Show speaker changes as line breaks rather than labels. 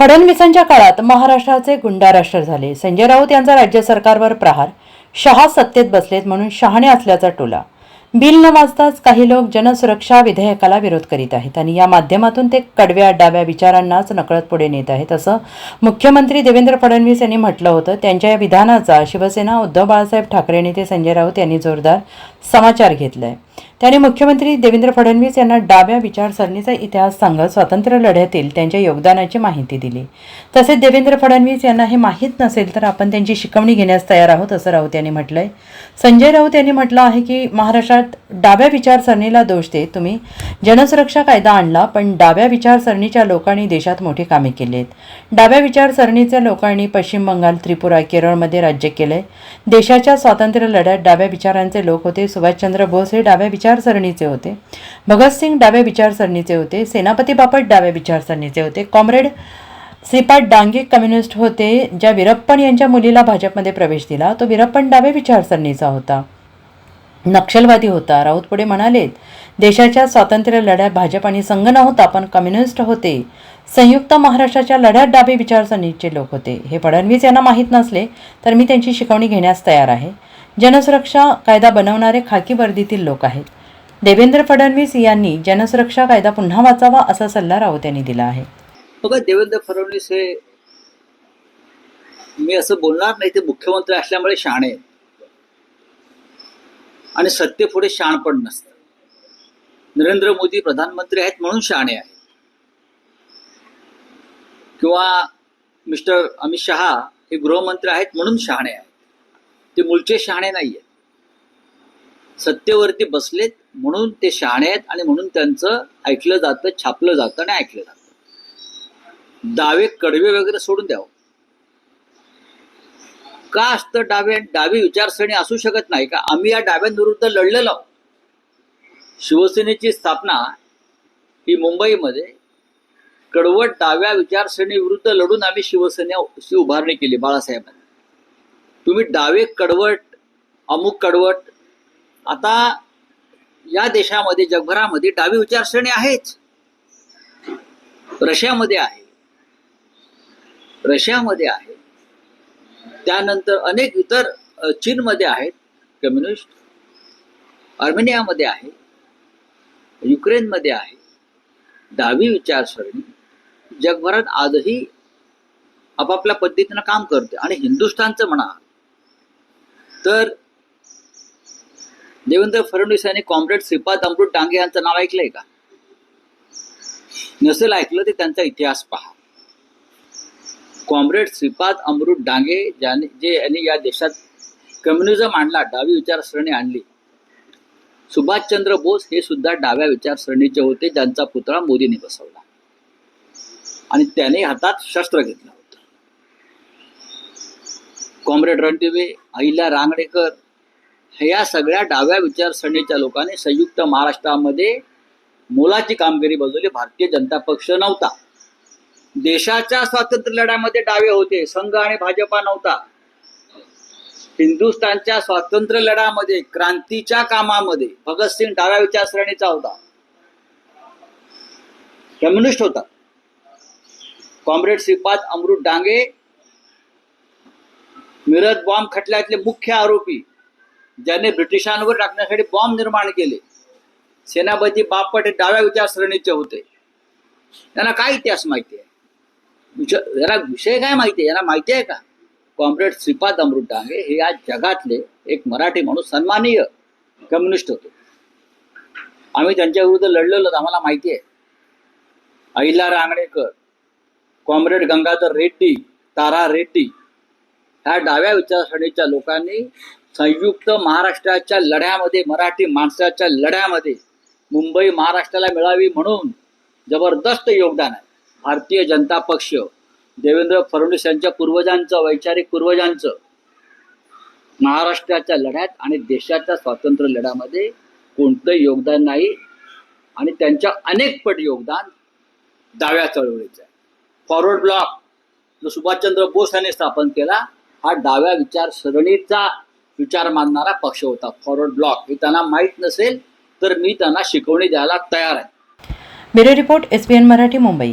फडणवीसांच्या काळात महाराष्ट्राचे गुंडाराष्ट्र झाले. संजय राऊत यांचा राज्य सरकारवर प्रहार. शहा सत्तेत बसलेत म्हणून शहाणे असल्याचा टोला. बिल न वाचताच काही लोक जनसुरक्षा विधेयकाला विरोध करीत आहेत आणि या माध्यमातून ते कडव्या डाव्या विचारांनाच नकळत पुढे नेत आहेत असं मुख्यमंत्री देवेंद्र फडणवीस यांनी म्हटलं होतं. त्यांच्या या विधानाचा शिवसेना उद्धव बाळासाहेब ठाकरे नेते संजय राऊत यांनी जोरदार समाचार घेतलाय. त्याने मुख्यमंत्री देवेंद्र फडणवीस यांना डाव्या विचारसरणीचा इतिहास सांगत स्वातंत्र्य लढ्यातील त्यांच्या योगदानाची माहिती दिली. तसेच देवेंद्र फडणवीस यांना हे माहीत नसेल तर आपण त्यांची शिकवणी घेण्यास तयार आहोत असं राऊत यांनी म्हटलंय. संजय राऊत यांनी म्हटलं आहे की महाराष्ट्रात डाव्या विचारसरणीला दोष देत तुम्ही जनसुरक्षा कायदा आणला पण डाव्या विचारसरणीच्या लोकांनी देशात मोठी कामे केली आहेत डाव्या विचारसरणीच्या लोकांनी पश्चिम बंगाल त्रिपुरा केरळमध्ये राज्य केलंय. देशाच्या स्वातंत्र्य लढ्यात डाव्या विचारांचे लोक होते. सुभाषचंद्र बोस हे डाव्या विचार विचारसरणीचे होते. भगतसिंग डाव्या विचारसरणीचे होते. सेनापती बापट डाव्या विचारसरणीचे होते. कॉम्रेड श्रीपाद डांगे कम्युनिस्ट होते ज्या वीरप्पन यांच्या मुलीला भाजपमध्ये प्रवेश दिला. तो वीरप्पन डावे विचारसरणीचा होता. नक्षलवादी होता. राऊत पुढे म्हणालेत देशाच्या स्वातंत्र्य लढ्यात भाजप आणि संघ नव्हता पण कम्युनिस्ट होते. संयुक्त महाराष्ट्राच्या लढ्यात डावे विचारसरणीचे लोक होते. हे फडणवीस यांना माहीत नसले तर मी त्यांची शिकवणी घेण्यास तयार आहे. जनसुरक्षा कायदा बनवणारे खाकी वर्दीतील लोक आहेत. देवेंद्र फडणवीस यांनी जनसुरक्षा कायदा पुन्हा वाचावा असा सल्ला राऊत यांनी दिला आहे.
बघा देवेंद्र फडणवीस हे मी असं बोलणार नाही ते मुख्यमंत्री असल्यामुळे शहाणे आहेत. आणि सत्य पुढे पण नसतं नरेंद्र मोदी प्रधानमंत्री आहेत म्हणून शहाणे आहेत. किंवा मिस्टर अमित शहा हे गृहमंत्री आहेत म्हणून शहाणे आहेत. ते मूळचे शहाणे नाही आहेत सत्तेवरती बसलेत म्हणून ते शहाणे आहेत आणि म्हणून त्यांचं ऐकलं जातं छापलं जातं आणि ऐकलं जातं. डावे कडवे वगैरे सोडून द्यावं. का असतं डावे? डावी विचारसरणी असू शकत नाही का आम्ही या डाव्यांविरुद्ध लढलेलो आहोत. शिवसेनेची स्थापना ही मुंबईमध्ये कडवट डाव्या विचारसरणी विरुद्ध लढून आम्ही शिवसेनेची उभारणी केली बाळासाहेबांनी. तुम्ही डावे कडवट अमुक कडवट आता या देशामध्ये जगभरामध्ये डावी विचारसरणी आहेच रशियामध्ये आहे. रशियामध्ये आहे. त्यानंतर अनेक इतर चीनमध्ये आहेत कम्युनिस्ट. आर्मेनियामध्ये आहे. युक्रेनमध्ये आहे. डावी विचारसरणी जगभरात आजही आपापल्या पद्धतीनं काम करते. आणि हिंदुस्थानचं म्हणा. तर देवेंद्र फडणवीस यांनी कॉम्रेड श्रीपाद अमृत डांगे यांचं नाव ऐकलंय का? नसेल ऐकलं ते त्यांचा इतिहास पहा. कॉम्रेड श्रीपाद अमृत डांगे ज्याने जे यांनी या देशात कम्युनिझम आणला डावी विचारसरणी आणली. सुभाषचंद्र बोस हे सुद्धा डाव्या विचारसरणीचे होते ज्यांचा पुतळा मोदींनी बसवला. आणि त्याने हातात शस्त्र घेतलं होतं. कॉम्रेड रणदिवे अहिल्या रांगणेकर ह्या सगळ्या डाव्या विचारसरणीच्या लोकांनी संयुक्त महाराष्ट्रामध्ये मोलाची कामगिरी बजवली. भारतीय जनता पक्ष नव्हता. देशाच्या स्वातंत्र्य लढ्यामध्ये डावे होते. संघ आणि भाजपा नव्हता. हिंदुस्थानच्या स्वातंत्र्य लढ्यामध्ये क्रांतीच्या कामामध्ये भगतसिंग डाव्या विचारसरणीचा होता. कम्युनिस्ट होता. कॉम्रेड श्रीपाद अमृत डांगे मिरज बॉम्ब खटल्यातले मुख्य आरोपी ज्याने ब्रिटिशांवर टाकण्यासाठी बॉम्ब निर्माण केले. सेनापती बापट हे डाव्या विचारसरणीचे होते. त्यांना काय इतिहास माहिती आहे? याला विषय काय माहिती आहे? यांना माहिती आहे का? कॉम्रेड श्रीपाद अमृत डांगे हे या जगातले एक मराठी माणूस सन्माननीय कम्युनिस्ट होते. आम्ही त्यांच्या विरुद्ध लढलेलो आम्हाला माहिती आहे. अहिला रांगणेकर कॉम्रेड गंगाधर रेड्डी तारा रेड्डी ह्या डाव्या विचारसरणीच्या लोकांनी संयुक्त महाराष्ट्राच्या लढ्यामध्ये मराठी माणसाच्या लढ्यामध्ये मुंबई महाराष्ट्राला मिळावी म्हणून जबरदस्त योगदान आहे. भारतीय जनता पक्ष देवेंद्र फडणवीस यांच्या पूर्वजांचं वैचारिक पूर्वजांचं महाराष्ट्राच्या लढ्यात आणि देशाच्या स्वातंत्र्य लढ्यामध्ये कोणतं योगदान नाही आणि त्यांच्या अनेक पट योगदान डाव्या चळवळीचं आहे. फॉरवर्ड ब्लॉक जो सुभाषचंद्र बोस यांनी स्थापन केला हा डाव्या विचारसरणीचा विचार मानणारा पक्ष होता फॉरवर्ड ब्लॉक हे त्यांना माहीत नसेल तर मी त्यांना शिकवणी द्यायला तयार आहे.
Bureau report S Marathi Mumbai.